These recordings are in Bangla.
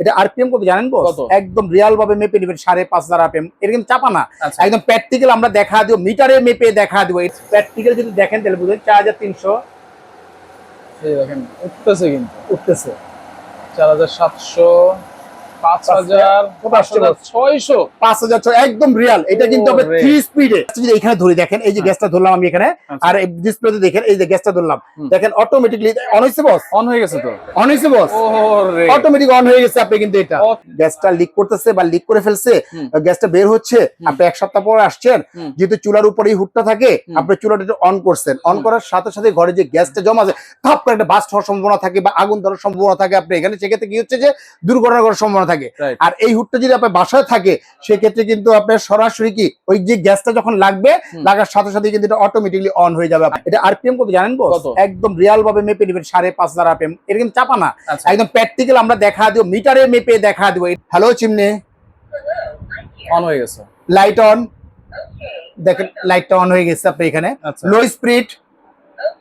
এটা আরপিএম কত জানেন বস একদম রিয়াল ভাবে মেপে নেবেন সাড়ে পাঁচ হাজার আরপিএম এরকম চাপা না। আচ্ছা। একদম প্র্যাকটিক্যাল আমরা দেখা দিব মিটারে মেপে দেখা দিব। প্র্যাকটিক্যাল যদি দেখেন তাহলে বুঝবেন চার হাজার তিনশো দেখেন উঠতেছে কিন্তু। উঠতেছে। চার হাজার সাতশো একদম রিয়াল এটা কিন্তু হবে থ্রি স্পিডে যদি এখানে ধরে দেখেন এই যে। গ্যাসটা ধরলাম আমি এখানে। আচ্ছা। আর ডিসপ্লেতে দেখেন এই যে গ্যাসটা ধরলাম। দেখেন অটোমেটিকলি অন হয়েছে বস অন হয়ে গেছে তো। অন হয়েছে বস অটোমেটিক অন হয়ে গেছে আপনি কিন্তু এটা। গ্যাসটা লিক করতেছে বা লিক করে ফেলছে। গ্যাসটা বের হচ্ছে আপনি এক সপ্তাহ পরে আসছেন। যেহেতু চুলার উপরেই হুটটা থাকে। আপনি চুলাটা অন করছেন। অন করার সাথে সাথে ঘরে যে গ্যাসটা জমা আছে থাপ করে একটা বাস্ট হওয়ার সম্ভাবনা থাকে বা আগুন ধরার সম্ভাবনা থাকে। আপনি এখানে সেক্ষেত্রে কি হচ্ছে যে দুর্ঘটনা করার সম্ভাবনা থাকে। আর এই হুটটা যদি আপনার বাসায় থাকে সেক্ষেত্রে কিন্তু আপনার সরাসরি কি ওই যে গ্যাসটা যখন লাগবে লাগার সাথে সাথে কিন্তু এটা অটোমেটিকলি অন হয়ে যাবে। এটা আরপিএম কত জানেন বস একদম রিয়াল ভাবে মেপে নেবেন সাড়ে পাঁচ হাজার আরপিএম এটা কিন্তু চাপা না। আচ্ছা। একদম প্র্যাকটিক্যাল আমরা দেখা দিব মিটারে মেপে দেখা দিব। হ্যালো চিমনে। অন হয়ে গেছে। লাইট অন দেখেন লাইটটা অন হয়ে গেছে আপনি এখানে। আচ্ছা। লো স্পিড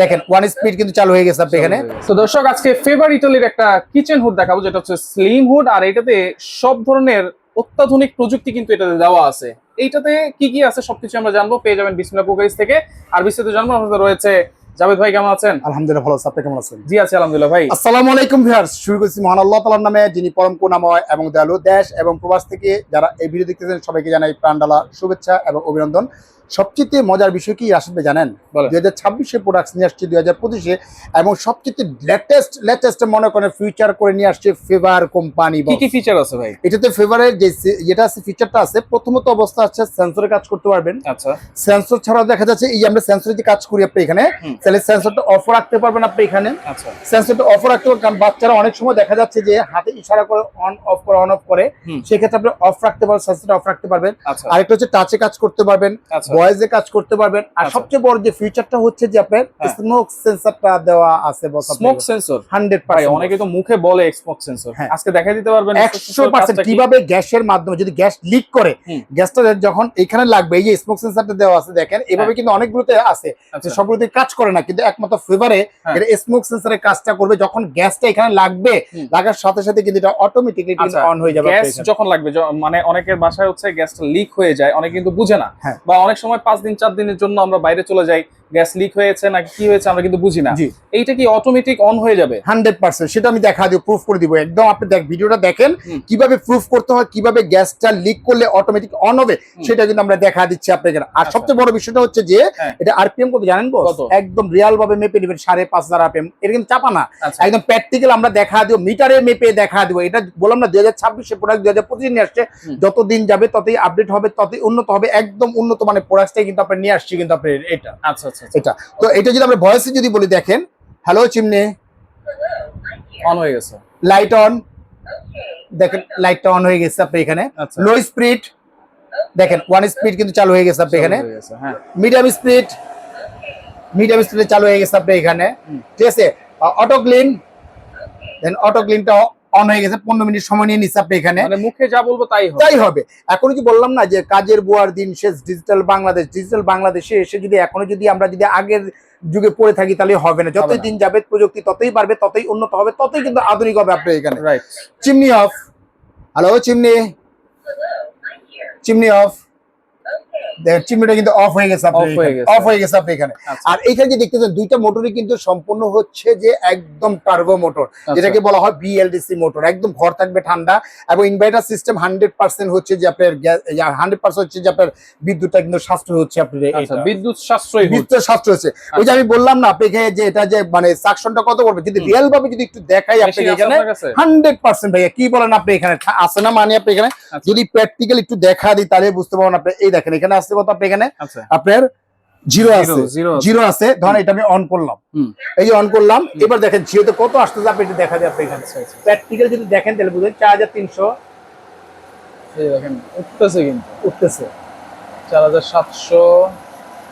দেখেন ওয়ান স্পিড কিন্তু চালু হয়ে গেছে আপনি এখানে। তো দর্শক আজকে ফেভার ইটালির একটা কিচেন হুড দেখাবো যেটা হচ্ছে স্লিম হুড আর এটাতে সব ধরনের অত্যাধুনিক প্রযুক্তি কিন্তু এটাতে দেওয়া আছে। এইটাতে কি কি আছে সবকিছু আমরা জানব পেয়ে যাবেন বিসমিল্লাহ কুকারিজ থেকে। আর বিস্তারিত জানব আমাদের রয়েছে জাভেদ ভাই কেমন আছেন? আলহামদুলিল্লাহ ভালো আপনি কেমন আছেন? জি আছি আলহামদুলিল্লাহ ভাই। আসসালামু আলাইকুম ভিউয়ার্স শুরু করছি মহান আল্লাহ তাআলার নামে যিনি পরম করুণাময় এবং দয়ালু দেশ এবং প্রবাস থেকে যারা এই ভিডিও দেখতেছেন সবাইকে জানাই প্রাণডালা শুভেচ্ছা এবং অভিনন্দন। সবচেয়ে মজার বিষয় কি আসবে জানেন? দুই হাজার ছাব্বিশে প্রোডাক্টস নিয়ে আসছে দুই হাজার পঁচিশে এবং সবচেয়ে লেটেস্ট লেটেস্ট মনে করেন ফিউচার করে নিয়ে আসছে ফেভার কোম্পানি কি কি ফিচার আছে ভাই? এটাতে ফেভারের যে যেটা আছে ফিচারটা আছে প্রথমত অবস্থা আছে সেন্সরে কাজ করতে পারবেন। আচ্ছা। সেন্সর ছাড়াও দেখা যাচ্ছে এই আমরা সেন্সরে যে কাজ করি আপনি এখানে। তাহলে সেন্সরটা অফ রাখতে পারবেন আপনি এখানে। আচ্ছা। সেন্সরটা অফ রাখতে পারবেন কারণ বাচ্চারা অনেক সময় দেখা যাচ্ছে যে হাতে ইশারা করে অন অফ করে অন অফ করে। সেক্ষেত্রে আপনি অফ রাখতে পারবেন সেন্সরটা অফ রাখতে পারবেন। আচ্ছা। আরেকটা হচ্ছে টাচে কাজ করতে পারবেন। আচ্ছা। ভয়েসে কাজ করতে পারবেন। আর আচ্ছা। সবচেয়ে বড় যে ফিচারটা হচ্ছে যে আপনার হ্যাঁ। স্মোক সেন্সরটা দেওয়া আছে বস স্মোক সেন্সর হান্ড্রেড ভাই অনেকে তো মুখে বলে স্মোক সেন্সর হ্যাঁ। আজকে দেখাই দিতে পারবেন একশো পার্সেন্ট কীভাবে গ্যাসের মাধ্যমে যদি গ্যাস লিক করে গ্যাসটা যখন এখানে লাগবে এই যে স্মোক সেন্সারটা দেওয়া আছে দেখেন এভাবে কিন্তু অনেকগুলোতে আছে। যে সবগুলোতে কাজ করে না কিন্তু একমাত্র ফেভারে আচ্ছা। হ্যাঁ। এটা স্মোক সেন্সারের কাজটা করবে যখন গ্যাসটা এখানে লাগবে লাগার সাথে সাথে কিন্তু এটা অটোমেটিকলি আচ্ছা, অন হয়ে যাবে গ্যাস যখন লাগবে মানে অনেকের বাসায় হচ্ছে গ্যাসটা লিক হয়ে যায় অনেকে কিন্তু বুঝে না। হ্যাঁ। বা অনেক সময় পাঁচ দিন চার দিনের জন্য আমরা বাইরে চলে যাই। গ্যাস লিক হয়েছে নাকি কি হয়েছে আমরা কিন্তু বুঝি না। এইটা কি অটোমেটিক অন হয়ে যাবে? Hundred percent. সেটা আমি দেখা দিব প্রুফ করে দিব। একদম আপনি দেখ ভিডিওটা দেখেন কীভাবে প্রুফ করতে হয় কীভাবে গ্যাসটা লিক করলে অটোমেটিক অন হবে সেটা কিন্তু আমরা দেখা দিচ্ছি আপনাকে। আর আচ্ছা। সবচেয়ে বড় বিষয়টা হচ্ছে যে হ্যাঁ। এটা আরপিএম কত জানেন বস একদম রিয়াল ভাবে মেপে নেবেন সাড়ে পাঁচ হাজার আরপিএম কিন্তু চাপা না। আচ্ছা। একদম প্র্যাকটিক্যাল আমরা দেখা দিব মিটারে মেপে দেখা দিব এটা বললাম না দুই হাজার ছাব্বিশে প্রোডাক্ট দুই হাজার পঁচিশে নিয়ে আসছে। হুম। যত দিন যাবে ততই আপডেট হবে ততই উন্নত হবে একদম উন্নত মানে প্রোডাক্টটাই কিন্তু আপনি নিয়ে আসছি কিন্তু আপনি এটা। আচ্ছা আচ্ছা। এটা। তো এটা যদি আমরা ভয়েসে যদি বলি দেখেন। হ্যালো চিমনে। অন হয়ে গেছে। লাইট অন দেখেন লাইটটা অন হয়ে গেছে আপনি এখানে। আচ্ছা। লো স্পিড দেখেন ওয়ান স্পিড কিন্তু চালু হয়ে গেছে আপনি এখানে। হ্যাঁ মিডিয়াম স্পিড মিডিয়াম স্পিডে চালু হয়ে গেছে আপনি এখানে। ঠিক আছে? অটো ক্লিন দেন অটো ক্লিনটা অন হয়ে গেছে পনেরো মিনিট সময় নিয়ে নিচ্ছে আপনি এখানে। মানে মুখে যা বলব তাই তাই হবে। এখন কি বললাম না যে কাজের বুয়ার দিন শেষ ডিজিটাল বাংলাদেশ ডিজিটাল বাংলাদেশে এসে যদি এখনও যদি আমরা যদি আগের যুগে পড়ে থাকি তাহলে হবে না। যতই দিন যাবে প্রযুক্তি ততই বাড়বে ততই উন্নত হবে ততই কিন্তু আধুনিক হবে আপনার এখানে। Chimney off hello chimney chimney off চিমনিটা কিন্তু অফ হয়ে গেছে হয়ে। অফ হয়ে গেছে আপনি এখানে আচ্ছা আর এইখানে যে দেখতেছেন দুইটা মোটরই কিন্তু সম্পূর্ণ হচ্ছে যে একদম মোটর আচ্ছা। যেটাকে বলা হয় বিএলডিসি মোটর একদম ঘর থাকবে ঠান্ডা এবং ইনভার্টার সিস্টেম হান্ড্রেড পার্সেন্ট হচ্ছে যে আপনার হান্ড্রেড পার্সেন্ট হচ্ছে যে আপনার বিদ্যুৎটা কিন্তু সাশ্রয় হচ্ছে আপনার আচ্ছা। বিদ্যুৎ সাশ্রয়ী হুড বিদ্যুৎ সাশ্রয় হচ্ছে ওই যে আমি বললাম না আপনাকে যে এটা যে মানে সাকশনটা কত করবে যদি। রিয়েল ভাবে যদি একটু দেখাই বেশি আপনাকে এখানে হান্ড্রেড পার্সেন্ট ভাইয়া কি বলেন আপনি এখানে আছে না মানে আপনি এখানে আচ্ছা। যদি প্র্যাকটিক্যাল একটু দেখা দিই তাহলে বুঝতে পারবেন আপনি এই দেখেন এখানে আসছে কত আপনি এখানে? আচ্ছা আপনার জিরো আছে। জিরো আছে। ধরেন এটা আমি অন করলাম। এই যে অন করলাম এবার দেখেন জিরোতে কত আসতেছে আপনি একটু দেখা যায় আপনি এখানে। আচ্ছা আচ্ছা। প্র্যাকটিক্যাল যদি দেখেন তাহলে বুঝবেন চার হাজার তিনশো এই দেখেন উঠতেছে কিন্তু। উঠতেছে। চার হাজার সাতশো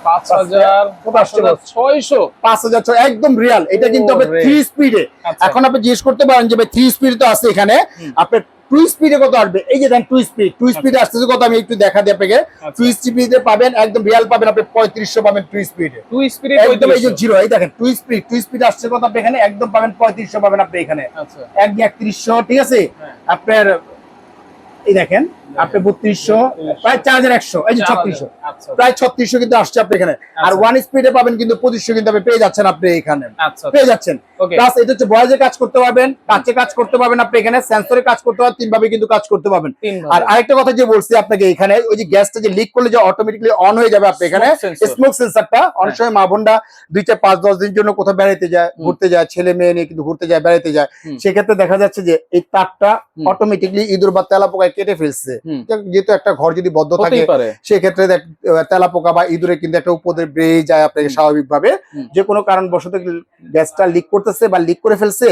পাঁচ হাজার? ছয়শো। পাঁচ হাজার ছয় একদম রিয়াল এটা কিন্তু হবে থ্রি স্পিডে আচ্ছা। এখন আপনি জিজ্ঞেস করতে পারেন যে থ্রি স্পিড তো আছে এখানে। আপনার টু স্পিডে কত আসবে? এই যে দেন টু স্পিড টু স্পিডে আসতেছে কত আমি একটু দেখা দিই আপনাকে। আচ্ছা। টু স্পিডে পাবেন একদম রিয়াল পাবেন আপনি পঁয়ত্রিশশো পাবেন টু স্পিডে টু স্পিডে একদম এই যে জিরো এই দেখেন টু স্পিড টু স্পিড আসছে কত আপনি এখানে? একদম পাবেন পঁয়ত্রিশশো পাবেন আপনি এখানে। আচ্ছা। এক একত্রিশশো ঠিক আছে? হ্যাঁ। আপনার এই দেখেন আপনি বত্রিশশো প্রায় চার হাজার একশো এই যে ছত্রিশশো। আচ্ছা প্রায় ছত্রিশশো কিন্তু আসছে আপনি এখানে। আর আচ্ছা। ওয়ান স্পিডে পাবেন কিন্তু পঁচিশশো কিন্তু আপনি পেয়ে যাচ্ছেন আপনি এখানে। আচ্ছা পেয়ে যাচ্ছেন। প্লাস এটা হচ্ছে বয়েজে কাজ করতে পারবেন টাচে কাজ করতে পারবেন আপনি এখানে সেন্সরে কাজ করতে পারবেন তিন ভাবে কিন্তু কাজ করতে পারবেন। আর আরেকটা কথা যে বলছি আপনাকে এখানে ওই যে গ্যাসটা যে লিক করলে যে অটোমেটিকলি অন হয়ে যাবে আপনি এখানে স্মোক সেন্সরটা অনেক সময় মা বোনরা দুই চার পাঁচ দশ দিনের জন্য কোথাও বেড়াতে যায় ঘুরতে যায় ছেলে মেয়ে নিয়ে কিন্তু ঘুরতে যায় বেড়াতে যায়। সেক্ষেত্রে দেখা যাচ্ছে যে এই তারটা অটোমেটিকলি ইঁদুর বা তেলা পোকায় কেটে ফেলছে। যেহেতু একটা ঘর যদি বদ্ধ থাকে সেক্ষেত্রে তেলা পোকা বা ইঁদুরে কিন্তু একটা উপদ্রব বেড়ে যায় আপনাকে হুম। স্বাভাবিকভাবে। যে কোনো কারণবশত গ্যাসটা লিক করতেছে বা লিক করে ফেলছে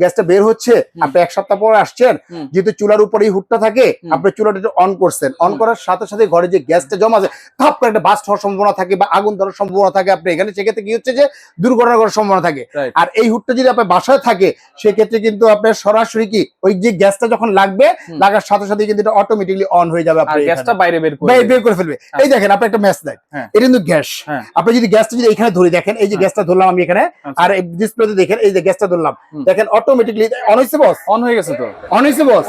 গ্যাসটা বের হচ্ছে আপনি এক সপ্তাহ পরে আসছেন যেহেতু চুলার উপরেই হুটটা থাকে আপনি চুলাটা অন করছেন। অন করার সাথে সাথে ঘরে যে গ্যাসটা জমা আছে থাপ করে একটা বাস্ট হওয়ার সম্ভাবনা থাকে বা আগুন ধরার সম্ভাবনা থাকে। আপনি এখানে সেক্ষেত্রে কি হচ্ছে যে দুর্ঘটনা করার সম্ভাবনা থাকে। আর এই হুটটা যদি আপনার বাসায় থাকে সেক্ষেত্রে কিন্তু আপনার সরাসরি কি ওই যে গ্যাসটা যখন লাগবে লাগার সাথে সাথে কিন্তু এটা অটোমেটিকলি অন হয়ে যাবে আপনার গ্যাসটা বাইরে বের করে বের বের করে ফেলবে। এই দেখেন আপনি একটা ম্যাচ লাইট হ্যাঁ। এটা কিন্তু গ্যাস। হ্যাঁ। আপনি যদি গ্যাসটা যদি এখানে ধরে দেখেন এই যে হ্যাঁ। গ্যাসটা ধরলাম আমি এখানে আচ্ছা। আর ডিসপ্লেতে দেখেন এই যে গ্যাসটা ধরলাম। দেখেন অটোমেটিকলি অন হয়েছে বস অন হয়ে গেছে তো। অন হয়েছে বস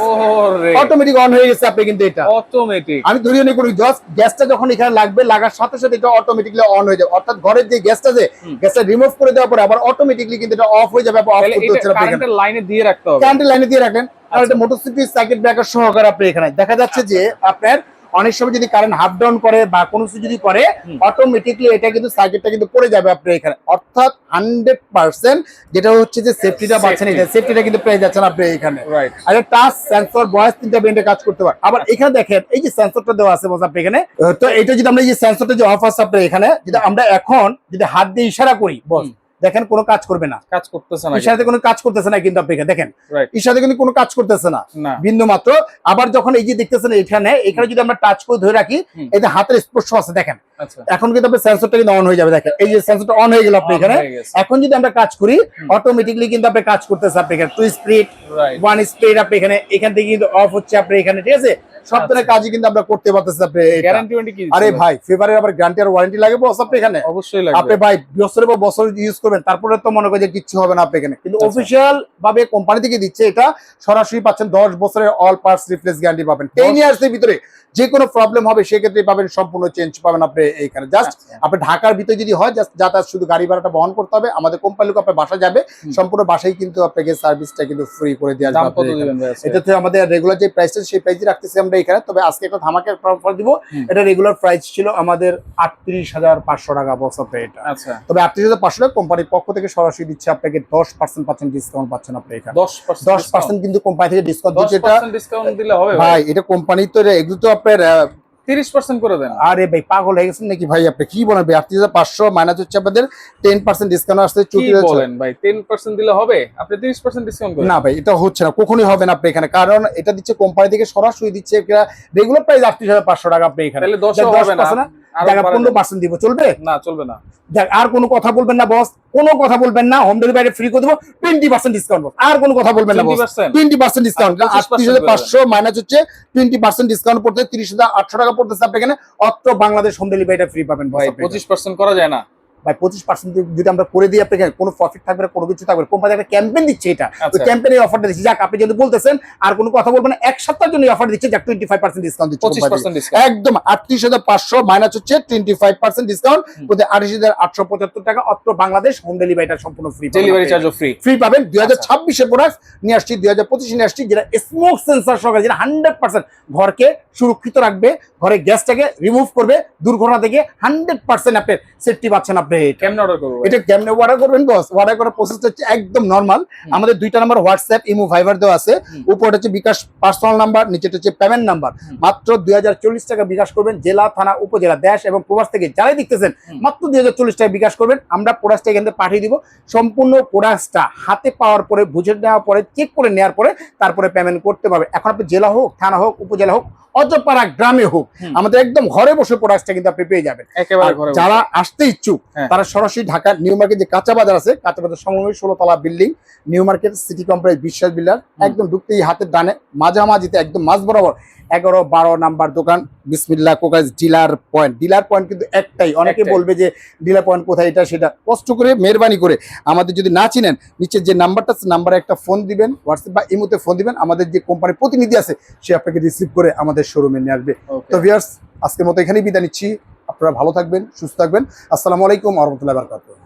অটোমেটিক অন হয়ে গেছে আপনি কিন্তু এটা। অটোমেটিক আমি ধরিয়ে নিয়ে করি জাস্ট গ্যাসটা যখন এখানে লাগবে লাগার সাথে সাথে এটা অটোমেটিকলি অন হয়ে যাবে। অর্থাৎ ঘরের যে গ্যাসটা হুম। গ্যাসটা রিমুভ করে দেওয়ার পরে আবার অটোমেটিকলি কিন্তু এটা অফ হয়ে যাবে অফ করতে হচ্ছে কারেন্টের লাইনে দিয়ে রাখতে হবে। কারেন্টের লাইনে দিয়ে রাখেন। আর আচ্ছা। এটা মোটরসাইকেল সার্কিট ব্রেকার সহকারে আপনি এখানে। দেখা যাচ্ছে যে আপনার অনেক সময় যদি কারেন্ট হাফ ডাউন করে বা কোনো কিছু যদি করে অটোমেটিকলি এটা কিন্তু সার্কিটটা কিন্তু পড়ে যাবে আপনার এখানে। অর্থাৎ হান্ড্রেড পার্সেন্ট যেটা হচ্ছে যে সেফটিটা পাচ্ছেন। এটা সেফটিটা কিন্তু পেয়ে যাচ্ছেন আপনি এখানে। রাইট আর টাচ সেন্সর বয়স তিনটা ব্যান্ডে কাজ করতে পারে। আবার এখানে দেখেন এই যে সেন্সরটা দেওয়া আছে আপনি এখানে তো এটা যদি আমরা এই যে সেন্সরটা যে অফ আছে আপনার এখানে যদি আমরা এখন যদি হাত দিয়ে ইশারা করি বস হুম। দেখেন কোনো কাজ করবে না। কাজ করতেছে না ইশারাতে কোনো কাজ করতেছে না কিন্তু আপনি দেখেন। ঈশাতে ইশারাতে কিন্তু কোনো কাজ করতেছে না। বিন্দু মাত্র। আবার যখন এই যে দেখতেছেন এখানে এখানে যদি আমরা টাচ করে ধরে রাখি এতে এই যে হাতের স্পর্শ আছে দেখেন। এখন কিন্তু আপনার সেন্সরটা কিন্তু অন হয়ে যাবে দেখেন। এই যে সেন্সরটা অন হয়ে গেল আপনি এখানে এখন যদি আমরা কাজ করি অটোমেটিকলি কিন্তু আপনি কাজ করতেছে আপনি এখানে। টু স্পিড ওয়ান স্পিড আপনি এখানে এখান থেকে কিন্তু অফ হচ্ছে আপনি এখানে ঠিক আছে? সব আচ্ছা। ধরনের কাজই কিন্তু আমরা করতে পারতেছি আপনি গ্যারান্টি ওয়ারেন্টি কি আরে ভাই ফেভারের আবার গ্যারান্টি আর ওয়ারেন্টি লাগে বস আপনি এখানে? অবশ্যই আপনি ভাই বছরের পর বছর ইউজ করবেন তারপরে তো মনে করেন যে কিচ্ছু হবে না আপনি এখানে। কিন্তু আচ্ছা। অফিসিয়াল ভাবে কোম্পানি থেকে দিচ্ছে এটা সরাসরি পাচ্ছেন দশ বছরের অল পার্টস রিপ্লেস গ্যারান্টি পাবেন। টেন ইয়ার্স এর ভিতরে যে কোনো প্রবলেম হবে সেক্ষেত্রে পাবেন সম্পূর্ণ চেঞ্জ পাবেন আপনি। এইখানে। জাস্ট আচ্ছা। আপনি ঢাকার ভিতরে যদি হয় জাস্ট যাতায়াত শুধু গাড়ি ভাড়াটা বহন করতে হবে। আমাদের কোম্পানি লোক আপনার বাসা যাবে সম্পূর্ণ বাসায় কিন্তু আপনাকে সার্ভিসটা কিন্তু ফ্রি করে দেওয়া যাবে কত আপনার এখানে। দিবেন ভাই আজকে? এটা হচ্ছে আমাদের রেগুলার যে প্রাইসটা সেই প্রাইসই রাখতেছি আমরা এখানে। তবে আজকে একটা ধামাকের অফার দিব। এটা রেগুলার প্রাইস ছিল আমাদের আটত্রিশ হাজার পাঁচশো টাকা আপনি এটা। আচ্ছা। তবে আটত্রিশ হাজার পাঁচশো টাকা কোম্পানির পক্ষ থেকে সরাসরি দিচ্ছে আপনাকে দশ পার্সেন্ট পাচ্ছেন ডিসকাউন্ট পাচ্ছেন আপনি এখানে। দশ পার্সেন্ট কিন্তু কোম্পানি থেকে ডিসকাউন্ট দিচ্ছে এটা। ডিসকাউন্ট দিলে হবে ভাই এটা কোম্পানি তো এগুলো তো আপনার তিরিশ পার্সেন্ট করে দেন। আরে ভাই পাগল হয়ে গেছেন নাকি ভাই আপনি? কি বলেন ভাই? আটত্রিশ হাজার পাঁচশো মাইনাস হচ্ছে আপনাদের টেন পার্সেন্ট ডিসকাউন্ট আসতে কি চুটি বলেন ভাই? টেন পার্সেন্ট দিলে হবে? আপনি তিরিশ পার্সেন্ট ডিসকাউন্ট না ভাই এটা হচ্ছে না কখনোই হবে না আপনি এখানে। কারণ এটা দিচ্ছে কোম্পানি থেকে সরাসরি দিচ্ছে রেগুলার প্রাইস আটত্রিশ হাজার পাঁচশো টাকা আপনি এখানে। তাহলে দশ হবে না। 10% না? আরও জায়গা পনেরো পার্সেন্ট দিব চলবে? না চলবে না। দেখ আর কোনো কথা বলবেন না বস কোনো কথা বলবেন না হোম ডেলিভারি ফ্রি করে দেবো টোয়েন্টি পার্সেন্ট ডিসকাউন্ট আর কোনো কথা বলবেন না বস টোয়েন্টি পার্সেন্ট ডিসকাউন্ট আটত্রিশ হাজার পাঁচশো মাইনাস হচ্ছে টোয়েন্টি পার্সেন্ট ডিসকাউন্ট পড়তে তিরিশ হাজার আটশো টাকা পড়তেছে আপনি এখানে। অত বাংলাদেশ হোম ডেলিভারিটা ফ্রি পাবেন ভাই পঁচিশ পার্সেন্ট করা যায় না। ভাই পঁচিশ পার্সেন্ট যদি আমরা করে দিই আপনাকে কোনো প্রফিট থাকবে না কোনো কিছু থাকবে কোম্পানি একটা ক্যাম্পেইন দিচ্ছে এটা। ওই আচ্ছা। অফারটা দিচ্ছে। যাক আপনি যদি বলতেছেন আর কোনো কথা বলবেন এক সপ্তাহের জন্য অফার দিচ্ছে যাক টোয়েন্টি ফাইভ পার্সেন্ট ডিসকাউন্ট দিচ্ছে একদম আটত্রিশ হাজার পাঁচশো মাইনাস হচ্ছে টোয়েন্টি ফাইভ পার্সেন্ট ডিসকাউন্ট। প্রতি আঠাশ হাজার আটশো পঁচাত্তর টাকা অত্র বাংলাদেশ হোম ডেলিভারিটা সম্পূর্ণ ফ্রি ডেলিভারি চার্জও ফ্রি ফ্রি পাবেন। দুই হাজার ছাব্বিশের প্রোডাক্ট নিয়ে আসছি দুই হাজার পঁচিশে নিয়ে আসছি যেটা স্মোক সেন্সার সহকারে যেটা হান্ড্রেড পার্সেন্ট ঘরকে সুরক্ষিত রাখবে ঘরে গ্যাসটাকে রিমুভ করবে দুর্ঘটনা থেকে হান্ড্রেড পার্সেন্ট আপনি সেফটি পাচ্ছেন আপনি এটা। কেমনে অর্ডার করব এটা কেমনে অর্ডার করবেন বস অর্ডার করার প্রসেসটা হচ্ছে একদম নর্মাল আমাদের দুইটা নাম্বার হোয়াটসঅ্যাপ ইমো ফাইবার দেওয়া আছে। উপরটা হচ্ছে বিকাশ পার্সোনাল নাম্বার নিচেটা হচ্ছে পেমেন্ট নাম্বার মাত্র দুই হাজার চল্লিশ টাকা বিকাশ করবেন জেলা থানা উপজেলা দেশ এবং প্রবাস থেকে যারাই দেখতেছেন মাত্র দুই হাজার চল্লিশ টাকা বিকাশ করবেন। আমরা প্রোডাক্টটা এখান থেকে পাঠিয়ে দিব। সম্পূর্ণ প্রোডাক্টটা হাতে পাওয়ার পরে বুঝে নেওয়ার পরে চেক করে নেওয়ার পরে তারপরে পেমেন্ট করতে পারবে। এখন আপনি জেলা হোক থানা হোক উপজেলা হোক অজপাড়া গ্রামে হোক আমাদের একদম ঘরে বসে প্রোডাক্টটা কিন্তু আপনি পেয়ে যাবেন। যারা আসতে ইচ্ছুক হ্যাঁ। তারা সরাসরি ঢাকা নিউ মার্কেট যে কাঁচা বাজার আছে কাঁচা বাজার সংলগ্ন ষোলো তলা building new market city complex Biswas builder একদম ঢুকতেই হাতের ডানে মাঝামাঝিতে একদম মাঝ বরাবর এগারো বারো নাম্বার দোকান বিসমিল্লা কোকাজ ডিলার পয়েন্ট। ডিলার পয়েন্ট কিন্তু একটাই অনেকে বলবে যে ডিলার পয়েন্ট কোথায় এটা সেটা কষ্ট করে মেহরবানি করে। আমাদের যদি না চিনেন নিচে যে নাম্বারটা আছে নাম্বারে একটা ফোন দিবেন হোয়াটসঅ্যাপ বা ইমোতে ফোন দিবেন আমাদের যে কোম্পানির প্রতিনিধি আছে সে আপনাকে রিসিভ করে আমাদের শোরুমে নিয়ে আসবে. তো ভিয়ার্স আজকের মতো এখানেই বিদায় নিচ্ছি। আপনারা ভালো থাকবেন সুস্থ থাকবেন। আসসালামু আলাইকুম আহমতুল্লাহ বারকাতুহ।